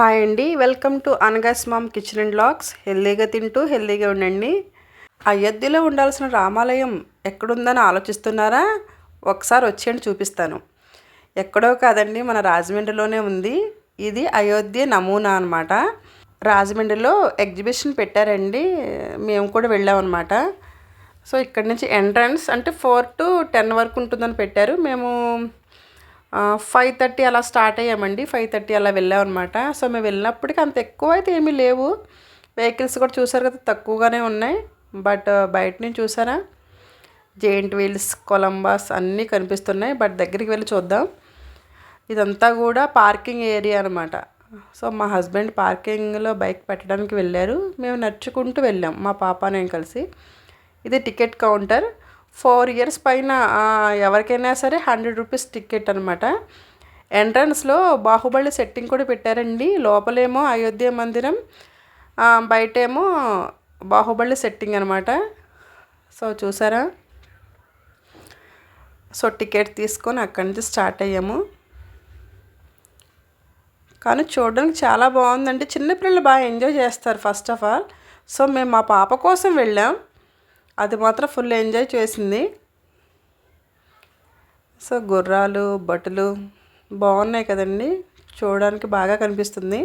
Hi అండి. Welcome to Anaga's mom kitchen and blogs హెల్దీగా తింటూ హెల్దీగా ఉండండి. అయోధ్యలో ఉండాల్సిన రామాలయం ఎక్కడుందని ఆలోచిస్తున్నారా? ఒకసారి వచ్చేయండి చూపిస్తాను. ఎక్కడో కాదండి మన రాజమండ్రిలోనే ఉంది. ఇది అయోధ్య నమూనా అనమాట రాజమండ్రిలో ఎగ్జిబిషన్ పెట్టారండి. మేము కూడా వెళ్ళామన్నమాట. సో ఇక్కడ నుంచి ఎంట్రన్స్ అంటే ఫోర్ టు టెన్ వరకు ఉంటుందని పెట్టారు. మేము ఫైవ్ థర్టీ అలా స్టార్ట్ అయ్యామండి. ఫైవ్ థర్టీ అలా వెళ్ళామన్నమాట. సో మేము వెళ్ళినప్పటికీ అంత ఎక్కువ అయితే ఏమీ లేవు. వెహికల్స్ కూడా చూసారు కదా తక్కువగానే ఉన్నాయి. బట్ బయట నుంచి చూసారా? జెయింట్ వీల్స్ కొలంబాస్ అన్నీ కనిపిస్తున్నాయి. బట్ దగ్గరికి వెళ్ళి చూద్దాం. ఇదంతా కూడా పార్కింగ్ ఏరియా అనమాట సో మా హస్బెండ్ పార్కింగ్లో బైక్ పెట్టడానికి వెళ్ళారు. మేము నడుచుకుంటూ వెళ్ళాం మా పాప నేను కలిసి. ఇది టికెట్ కౌంటర్ ఫోర్ ఇయర్స్ పైన ఎవరికైనా సరే హండ్రెడ్ రూపీస్ టికెట్ అనమాట ఎంట్రన్స్లో బాహుబలి సెట్టింగ్ కూడా పెట్టారండి. లోపలేమో అయోధ్య మందిరం బయటేమో బాహుబలి సెట్టింగ్ అనమాట సో చూసారా? సో టికెట్ తీసుకొని అక్కడి నుంచి స్టార్ట్ అయ్యాము. కానీ చూడడానికి చాలా బాగుందండి. చిన్నపిల్లలు బాగా ఎంజాయ్ చేస్తారు ఫస్ట్ ఆఫ్ ఆల్. సో మేము మా పాప కోసం వెళ్ళాం. అది మాత్రం ఫుల్ ఎంజాయ్ చేసింది. సో గుర్రాలు బట్టలు బాగున్నాయి కదండి. చూడడానికి బాగా కనిపిస్తుంది.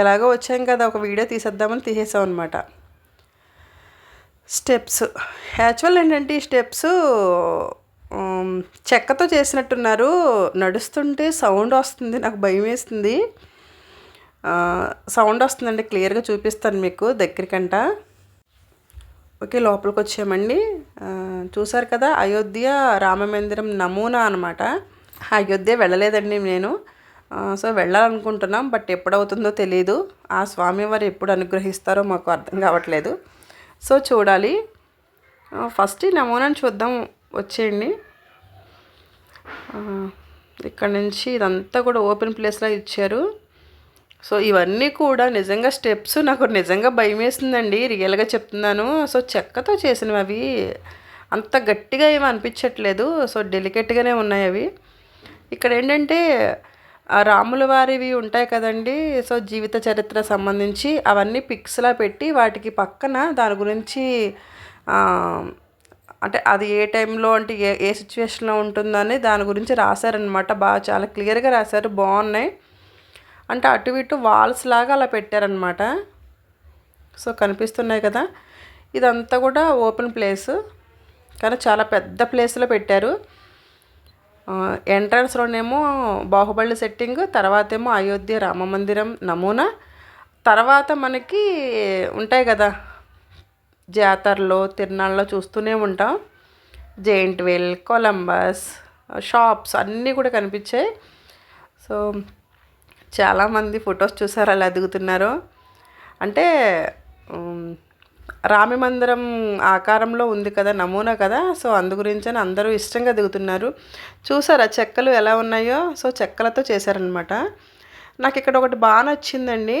ఎలాగో వచ్చాం కదా ఒక వీడియో తీసేద్దామని తీసేసాం అనమాట స్టెప్స్ యాక్చువల్ ఏంటంటే ఈ స్టెప్స్ చెక్కతో చేసినట్టున్నారు. నడుస్తుంటే సౌండ్ వస్తుంది నాకు భయం వేస్తుంది. సౌండ్ వస్తుందండి క్లియర్గా చూపిస్తాను మీకు దగ్గరికంట. ఓకే లోపలికి వచ్చామండి చూసారు కదా అయోధ్య రామమందిరం నమూనా అనమాట అయోధ్య వెళ్ళలేదండి నేను. సో వెళ్ళాలనుకుంటున్నాం బట్ ఎప్పుడవుతుందో తెలియదు ఆ స్వామివారు ఎప్పుడు అనుగ్రహిస్తారో మాకు అర్థం కావట్లేదు. సో చూడాలి. ఫస్ట్ ఈ నమూనాను చూద్దాం వచ్చేయండి. ఇక్కడ నుంచి ఇదంతా కూడా ఓపెన్ ప్లేస్లో ఇచ్చారు. సో ఇవన్నీ కూడా నిజంగా స్టెప్స్ నాకు నిజంగా భయం వేసిందండి రియల్గా చెప్తున్నాను. సో చెక్కతో చేసినవి అవి అంత గట్టిగా ఏమి అనిపించట్లేదు. సో డెలికేట్గానే ఉన్నాయి అవి. ఇక్కడ ఏంటంటే రాముల వారివి ఉంటాయి కదండి. సో జీవిత చరిత్ర సంబంధించి అవన్నీ పిక్స్లా పెట్టి వాటికి పక్కన దాని గురించి అంటే అది ఏ టైంలో అంటే ఏ ఏ సిచ్యువేషన్లో ఉంటుందని దాని గురించి రాశారనమాట బాగా చాలా క్లియర్గా రాశారు. బాగున్నాయి. అంటే అటు ఇటు వాల్స్ లాగా అలా పెట్టారనమాట సో కనిపిస్తున్నాయి కదా. ఇదంతా కూడా ఓపెన్ ప్లేస్ కానీ చాలా పెద్ద ప్లేస్లో పెట్టారు. ఎంట్రన్స్లోనేమో బాహుబలి సెట్టింగ్ తర్వాత ఏమో అయోధ్య రామ మందిరం నమూనా. తర్వాత మనకి ఉంటాయి కదా జాతరలో తిరునాళ్ళలో చూస్తూనే ఉంటాం. జెయింట్ వీల్ కొలంబస్ షాప్స్ అన్నీ కూడా కనిపించాయి. సో చాలామంది ఫొటోస్ చూసారు అలా దిగుతున్నారు. అంటే రామి మందిరం ఆకారంలో ఉంది కదా నమూనా కదా సో అందు గురించని అందరూ ఇష్టంగా దిగుతున్నారు. చూసారా చెక్కలు ఎలా ఉన్నాయో? సో చెక్కలతో చేశారనమాట నాకు ఇక్కడ ఒకటి బాగా నచ్చిందండి.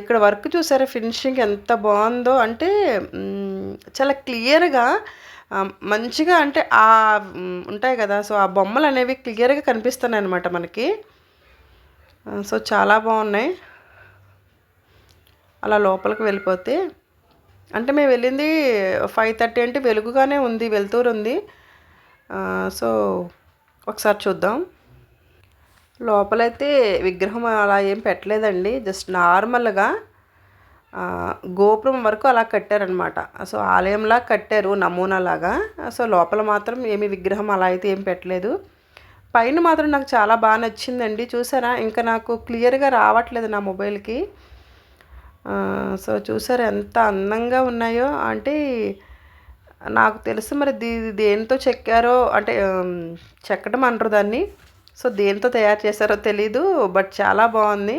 ఇక్కడ వర్క్ చూసారా? ఫినిషింగ్ ఎంత బాగుందో. అంటే చాలా క్లియర్గా మంచిగా అంటే ఆ ఉంటాయి కదా సో ఆ బొమ్మలు అనేవి క్లియర్గా కనిపిస్తున్నాయి అనమాట మనకి. సో చాలా బాగున్నాయి. అలా లోపలికి వెళ్ళిపోతే అంటే మేము వెళ్ళింది ఫైవ్ థర్టీ అంటే వెలుగుగానే ఉంది వెలుతురు ఉంది. సో ఒకసారి చూద్దాం. లోపలైతే విగ్రహం అలా ఏం పెట్టలేదండి జస్ట్ నార్మల్గా గోపురం వరకు అలా కట్టారనమాట సో ఆలయంలా కట్టారు నమూనాలాగా. సో లోపల మాత్రం ఏమి విగ్రహం అలా అయితే ఏం పెట్టలేదు. పైన మాత్రం నాకు చాలా బాగా నచ్చిందండి. చూసారా? ఇంకా నాకు క్లియర్గా రావట్లేదు నా మొబైల్కి. సో చూసారా ఎంత అందంగా ఉన్నాయో. అంటే నాకు తెలుసు మరి దీ దేనితో చెక్కారో అంటే చెక్కడం అంటారు దాన్ని. సో దేంతో తయారు చేశారో తెలీదు బట్ చాలా బాగుంది.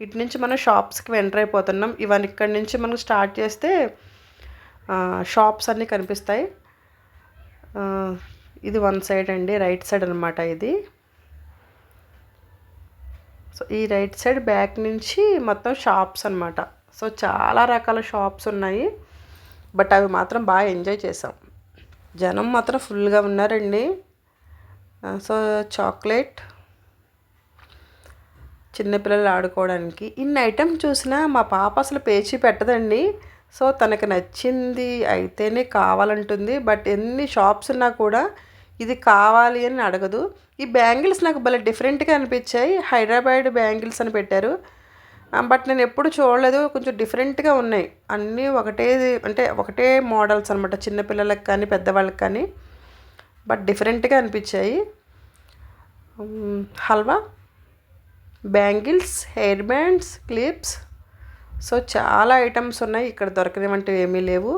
ఇటు నుంచి మనం షాప్స్కి ఎంటర్ అయిపోతున్నాం. ఇవన్నీ ఇక్కడి నుంచి మనం స్టార్ట్ చేస్తే షాప్స్ అన్నీ కనిపిస్తాయి. ఇది వన్ సైడ్ అండి రైట్ సైడ్ అనమాట ఇది. సో ఈ రైట్ సైడ్ బ్యాక్ నుంచి మొత్తం షాప్స్ అనమాట సో చాలా రకాల షాప్స్ ఉన్నాయి. బట్ అవి మాత్రం బాగా ఎంజాయ్ చేసాం జనం మాత్రం ఫుల్గా ఉన్నారండి. So chocolate. చిన్నపిల్లలు ఆడుకోవడానికి. ఇన్ని ఐటమ్స్ చూసినా మా పాప అసలు పేచి పెట్టదండి. సో తనకు నచ్చింది అయితేనే కావాలంటుంది. బట్ ఎన్ని షాప్స్ ఉన్నా కూడా ఇది కావాలి అని అడగదు. ఈ బ్యాంగిల్స్ నాకు భలే డిఫరెంట్గా అనిపించాయి. హైదరాబాద్ బ్యాంగిల్స్ అని పెట్టారు. బట్ నేను ఎప్పుడు చూడలేదు. కొంచెం డిఫరెంట్గా ఉన్నాయి. అన్నీ ఒకటే అంటే ఒకటే మోడల్స్ అనమాట చిన్నపిల్లలకు కానీ పెద్దవాళ్ళకి కానీ. బట్ డిఫరెంట్గా అనిపించాయి. Halwa bangles hair bands clips. So చాలా ఐటమ్స్ ఉన్నాయి. ఇక్కడ దొరకనివంటివి ఏమీ లేవు.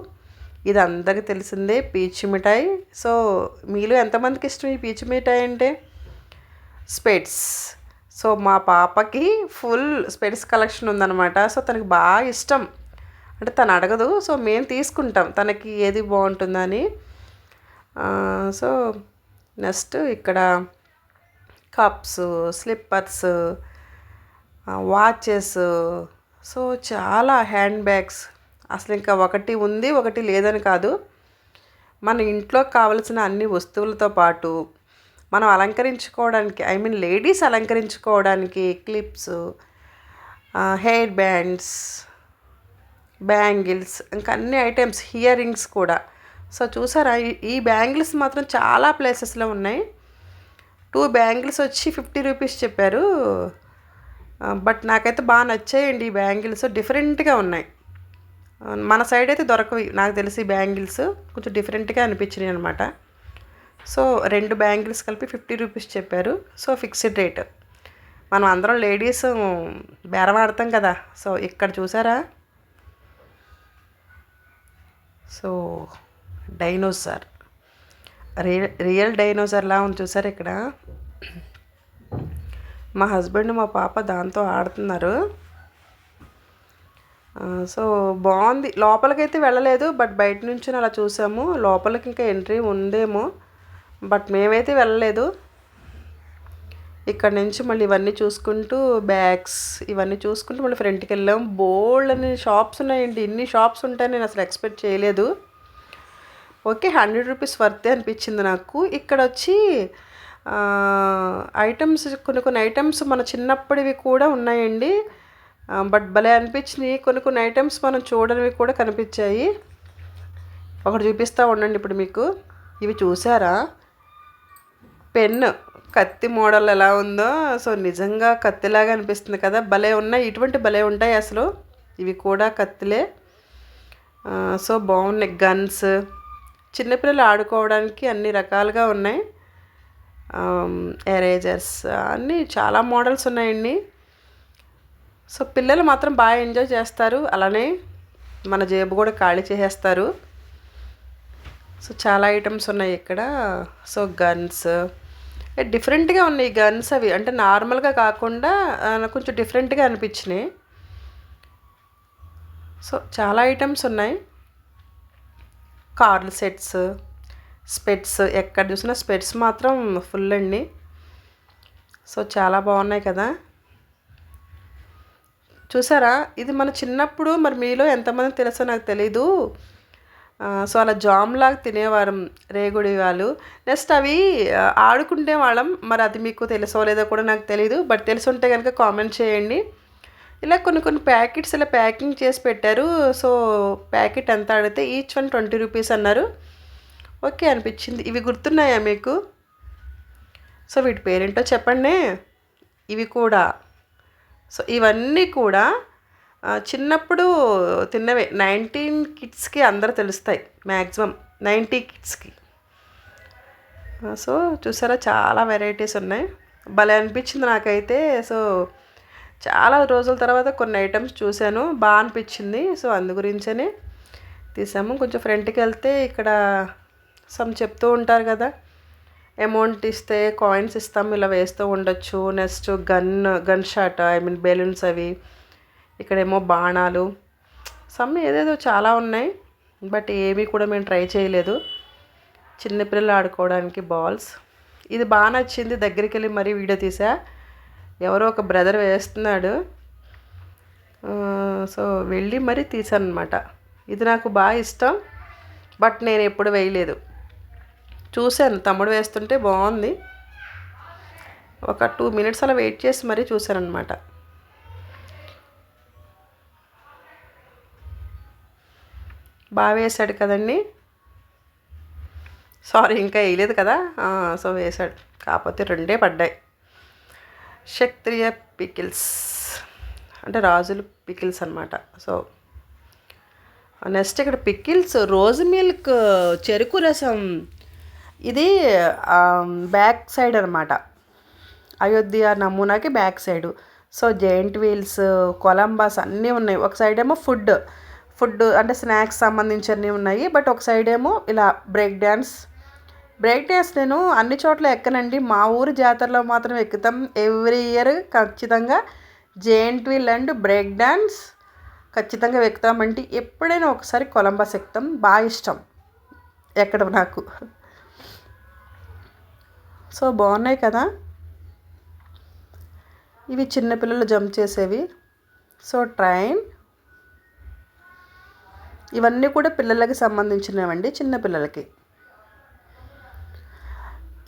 ఇది అందరికీ తెలిసిందే పీచు మిఠాయి. సో మీలో ఎంతమందికి ఇష్టం ఈ పీచు మిఠాయి అంటే? స్పెట్స్. సో మా పాపకి ఫుల్ స్పెట్స్ కలెక్షన్ ఉందన్నమాట. సో తనకి బాగా ఇష్టం. అంటే తను అడగదు. సో మేము తీసుకుంటాం. తనకి ఏది బాగుంటుందని. సో నెక్స్ట్ ఇక్కడ కప్స్ స్లిప్పర్స్ వాచెస్. సో చాలా హ్యాండ్ బ్యాగ్స్. అసలు ఇంకా ఒకటి ఉంది ఒకటి లేదని కాదు. మన ఇంట్లో కావలసిన అన్ని వస్తువులతో పాటు మనం అలంకరించుకోవడానికి ఐ మీన్ లేడీస్ అలంకరించుకోవడానికి క్లిప్స్ హెయిర్ బ్యాండ్స్ బ్యాంగిల్స్ ఇంకా అన్ని ఐటమ్స్ ఇయర్ రింగ్స్ కూడా. సో చూసారా ఈ బ్యాంగిల్స్ మాత్రం చాలా ప్లేసెస్లో ఉన్నాయి. టూ బ్యాంగిల్స్ వచ్చి ఫిఫ్టీ రూపీస్ చెప్పారు. బట్ నాకైతే బాగా నచ్చాయండి ఈ బ్యాంగిల్స్. డిఫరెంట్గా ఉన్నాయి. మన సైడ్ అయితే దొరకవి. నాకు తెలిసి బ్యాంగిల్స్ కొంచెం డిఫరెంట్గా అనిపించినాయి అనమాట సో రెండు బ్యాంగిల్స్ కలిపి ఫిఫ్టీ రూపీస్ చెప్పారు. సో ఫిక్స్డ్ రేట్ మనం అందరం లేడీస్ బేరం ఆడతాం కదా. సో ఇక్కడ చూసారా? సో డైనోసార్ రియల్ రియల్ డైనోసార్లా ఉంది చూసారు ఇక్కడ? మా హస్బెండ్ మా పాప దాంతో ఆడుతున్నారు. సో బాగుంది. లోపలికైతే వెళ్ళలేదు బట్ బయట నుంచి అలా చూసాము. లోపలికి ఇంకా ఎంట్రీ ఉందేమో బట్ మేమైతే వెళ్ళలేదు. ఇక్కడ నుంచి మళ్ళీ ఇవన్నీ చూసుకుంటూ బ్యాగ్స్ ఇవన్నీ చూసుకుంటూ మళ్ళీ ఫ్రంట్కి వెళ్ళాము బోల్డ్ అని షాప్స్ ఉన్నాయండి. ఇన్ని షాప్స్ ఉంటాయని నేను అసలు ఎక్స్పెక్ట్ చేయలేదు. ఓకే హండ్రెడ్ రూపీస్ వర్తే అనిపించింది నాకు. ఇక్కడ వచ్చి ఐటమ్స్ కొన్ని కొన్ని ఐటమ్స్ మన చిన్నప్పటివి కూడా ఉన్నాయండి. బట్ భలే అనిపించినాయి. కొన్ని కొన్ని ఐటమ్స్ మనం చూడనివి కూడా కనిపించాయి. ఒకటి చూపిస్తూ ఉండండి ఇప్పుడు మీకు. ఇవి చూసారా? పెన్ను కత్తి మోడల్ ఎలా ఉందో. సో నిజంగా కత్తిలాగా అనిపిస్తుంది కదా. భలే ఉన్నాయి. ఇటువంటి భలే ఉంటాయి అసలు. ఇవి కూడా కత్తిలే. సో బాగున్నాయి. గన్స్. చిన్నపిల్లలు ఆడుకోవడానికి అన్ని రకాలుగా ఉన్నాయి. ఎరేజర్స్ అన్నీ చాలా మోడల్స్ ఉన్నాయండి. సో పిల్లలు మాత్రం బాగా ఎంజాయ్ చేస్తారు. అలానే మన జేబు కూడా ఖాళీ చేసేస్తారు. సో చాలా ఐటమ్స్ ఉన్నాయి ఇక్కడ. సో గన్స్ డిఫరెంట్గా ఉన్నాయి గన్స్ అవి. అంటే నార్మల్గా కాకుండా కొంచెం డిఫరెంట్గా అనిపించినాయి. సో చాలా ఐటమ్స్ ఉన్నాయి. కార్లు సెట్స్ స్పెట్స్. ఎక్కడ చూసినా స్పెట్స్ మాత్రం ఫుల్ అండి. సో చాలా బాగున్నాయి కదా. చూసారా? ఇది మన చిన్నప్పుడు మరి మీలో ఎంతమంది తెలుసో నాకు తెలీదు. సో అలా జామ్ లాగా తినేవారం రేగుడి వాళ్ళు. నెక్స్ట్ అవి ఆడుకుంటే వాళ్ళం. మరి అది మీకు తెలుసో లేదో కూడా నాకు తెలీదు. బట్ తెలుసుంటే కనుక కామెంట్ చేయండి. ఇలా కొన్ని కొన్ని ప్యాకెట్స్ ఇలా ప్యాకింగ్ చేసి పెట్టారు. సో ప్యాకెట్ ఎంత అడిగితే ఈచ్ వన్ ట్వంటీ రూపీస్ అన్నారు. ఓకే అనిపించింది. ఇవి గుర్తున్నాయా మీకు? సో వీటి పేరేంటో చెప్పండి. ఇవి కూడా సో ఇవన్నీ కూడా చిన్నప్పుడు తిన్నవే. నైన్టీన్ కిడ్స్కి అందరూ తెలుస్తాయి మ్యాక్సిమం నైంటీ కిడ్స్కి. సో చూసారా చాలా వెరైటీస్ ఉన్నాయి. భలే అనిపించింది నాకైతే. సో చాలా రోజుల తర్వాత కొన్ని ఐటమ్స్ చూశాను బాగా అనిపించింది. సో అందు గురించనే తీసాము. కొంచెం ఫ్రంట్కి వెళ్తే ఇక్కడ సమ్ చెప్తూ ఉంటారు కదా. అమౌంట్ ఇస్తే కాయిన్స్ ఇస్తాం ఇలా వేస్తూ ఉండొచ్చు. Next gun gun shot I mean balloons అవి. ఇక్కడేమో బాణాలు. సమ్ ఏదేదో చాలా ఉన్నాయి బట్ ఏమీ కూడా మేము ట్రై చేయలేదు. చిన్నపిల్లలు ఆడుకోవడానికి బాల్స్. ఇది బాగా నచ్చింది దగ్గరికి వెళ్ళి మరీ వీడియో తీసా. ఎవరో ఒక బ్రదర్ వేస్తున్నాడు. సో వెళ్ళి మరీ తీసాను అనమాట ఇది నాకు బాగా ఇష్టం బట్ నేను ఎప్పుడు వేయలేదు. చూశాను తమ్ముడు వేస్తుంటే బాగుంది. ఒక టూ మినిట్స్ అలా వెయిట్ చేసి మరీ చూశానమాట బాగా వేశాడు కదండి. సారీ ఇంకా వేయలేదు కదా? సో వేశాడు. కాకపోతే రెండే పడ్డాయి. క్షత్రియ పికిల్స్ అంటే రాజులు పికిల్స్ అనమాట సో నెక్స్ట్ ఇక్కడ పికిల్స్ రోజ్ మిల్క్ చెరుకు రసం. ఇది బ్యాక్ సైడ్ అనమాట Ayodhya నమూనాకి back side. So giant wheels Columbus అన్నీ ఉన్నాయి. ఒక సైడ్ ఏమో ఫుడ్. ఫుడ్ అంటే స్నాక్స్ సంబంధించినవి ఉన్నాయి. బట్ ఒక సైడ్ ఏమో ఇలా బ్రేక్ డ్యాన్స్ బ్రేక్ డ్యాన్స్ నేను అన్ని చోట్ల ఎక్కనండి. మా ఊరు జాతరలో మాత్రం ఎక్కుతాం. ఎవ్రీ ఇయర్ ఖచ్చితంగా giant wheel and break dance ఖచ్చితంగా ఎక్కుతామంటే ఎప్పుడైనా ఒకసారి కొలంబస్ ఎక్కుతాం. బాగా ఇష్టం. ఎక్కడ నాకు. సో బాగున్నాయి కదా? ఇవి చిన్నపిల్లలు జంప్ చేసేవి. So train. ఇవన్నీ కూడా పిల్లలకి సంబంధించినవండి చిన్నపిల్లలకి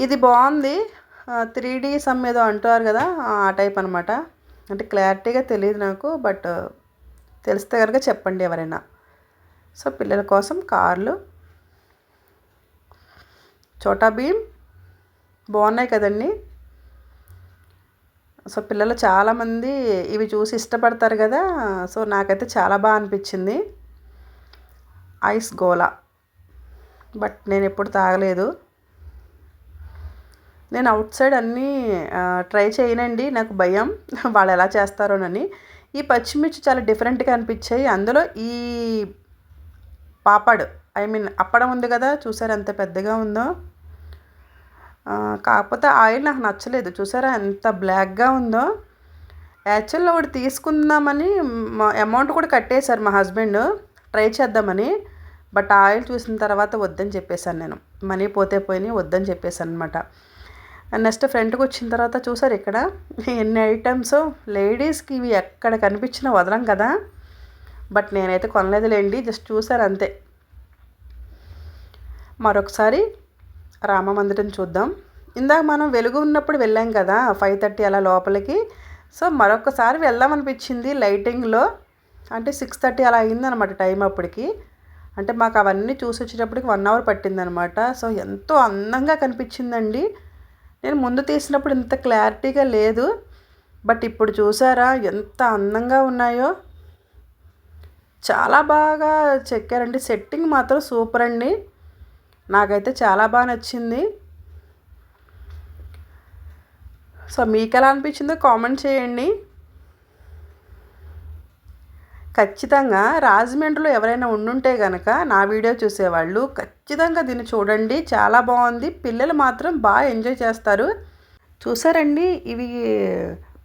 ఇది బాగుంది. త్రీ డీ సమ్ ఏదో అంటారు కదా ఆ టైప్ అనమాట అంటే క్లారిటీగా తెలియదు నాకు బట్ తెలిస్తే కనుక చెప్పండి ఎవరైనా. సో పిల్లల కోసం కార్లు. చోటా భీమ్. బాగున్నాయి కదండి. సో పిల్లలు చాలామంది ఇవి చూసి ఇష్టపడతారు కదా. సో నాకైతే చాలా బాగా అనిపించింది. Ice Gola. బట్ నేను ఎప్పుడు తాగలేదు. నేను అవుట్ సైడ్ అన్నీ ట్రై చేయనండి. నాకు భయం. వాళ్ళు ఎలా చేస్తారోనని ఈ పచ్చిమిర్చి చాలా డిఫరెంట్గా అనిపించాయి. అందులో ఈ పాపడ్ ఐ మీన్ అప్పడం ఉంది కదా. చూసారు ఎంత పెద్దగా ఉందో? కాకపోతే ఆయిల్ నాకు నచ్చలేదు. చూసారా ఎంత బ్లాక్గా ఉందో? యాక్చువల్గా ఒకటి తీసుకుందామని అమౌంట్ కూడా కట్టేశారు మా హస్బెండ్. ట్రై చేద్దామని. బట్ ఆయిల్ చూసిన తర్వాత వద్దని చెప్పేశాను నేను. మనీ పోతే పోయినాయి వద్దని చెప్పేశాను అనమాట నెక్స్ట్ ఫ్రంట్కి వచ్చిన తర్వాత చూసారు ఇక్కడ? ఎన్ని ఐటమ్స్? లేడీస్కి ఇవి ఎక్కడ కనిపించినా వదలం కదా? బట్ నేనైతే కొనలేదులేండి జస్ట్ చూసారు అంతే. మరొకసారి రామ మందిరం చూద్దాం. ఇందాక మనం వెలుగు ఉన్నప్పుడు వెళ్ళాం కదా ఫైవ్ థర్టీ అలా లోపలికి. సో మరొకసారి వెళ్దామనిపించింది లైటింగ్లో. అంటే సిక్స్ థర్టీ అలా అయిందనమాట టైం అప్పటికి. అంటే మాకు అవన్నీ చూసి వచ్చేటప్పటికి వన్ అవర్ పట్టిందనమాట సో ఎంతో అందంగా కనిపించిందండి. నేను ముందు తీసినప్పుడు ఇంత క్లారిటీగా లేదు. బట్ ఇప్పుడు చూసారా ఎంత అందంగా ఉన్నాయో. చాలా బాగా చెక్కారండి. సెట్టింగ్ మాత్రం సూపర్ అండి. నాకైతే చాలా బాగా నచ్చింది. సో మీకు ఎలా అనిపించిందో కామెంట్ చేయండి. ఖచ్చితంగా రాజమండ్రిలో ఎవరైనా ఉండుంటే కనుక నా వీడియో చూసేవాళ్ళు ఖచ్చితంగా దీన్ని చూడండి. చాలా బాగుంది. పిల్లలు మాత్రం బాగా ఎంజాయ్ చేస్తారు. చూసారండి? ఇవి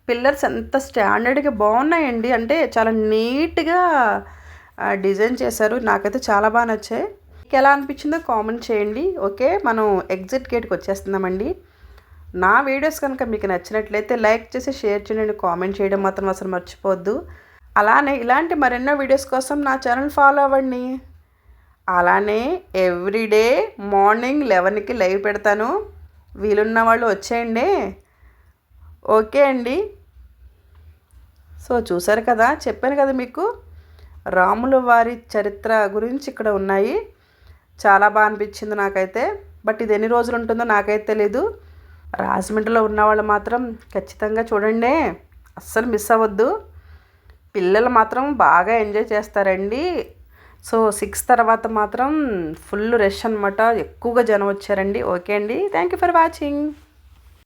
పిల్లర్స్ ఎంత స్టాండర్డ్గా బాగున్నాయండి. అంటే చాలా నీట్గా డిజైన్ చేశారు. నాకైతే చాలా బాగా నచ్చాయి. మీకు ఎలా అనిపించిందో కామెంట్ చేయండి ఓకే? మనం ఎగ్జిట్ గేట్కి వచ్చేస్తున్నామండి. నా వీడియోస్ కనుక మీకు నచ్చినట్లయితే లైక్ చేసి షేర్ చేయండి కామెంట్ చేయడం మాత్రం అసలు మర్చిపోవద్దు. అలానే ఇలాంటి మరెన్నో వీడియోస్ కోసం నా ఛానల్ ఫాలో అవ్వండి. అలానే ఎవ్రీడే మార్నింగ్ లెవెన్కి లైవ్ పెడతాను. వీలున్న వాళ్ళు వచ్చేయండి. ఓకే అండి. సో చూసారు కదా చెప్పాను కదా మీకు? రాముల వారి చరిత్ర గురించి ఇక్కడ ఉన్నాయి. చాలా బాగా అనిపించింది నాకైతే. బట్ ఇది ఎన్ని రోజులు ఉంటుందో నాకైతే తెలీదు. రాజమండ్రిలో ఉన్నవాళ్ళు మాత్రం ఖచ్చితంగా చూడండి. అస్సలు మిస్ అవ్వద్దు. పిల్లలు మాత్రం బాగా ఎంజాయ్ చేస్తారండి. సో సిక్స్ తర్వాత మాత్రం ఫుల్ రష్ అనమాట ఎక్కువగా జనం వచ్చారండి. ఓకే అండి. Thank you for watching.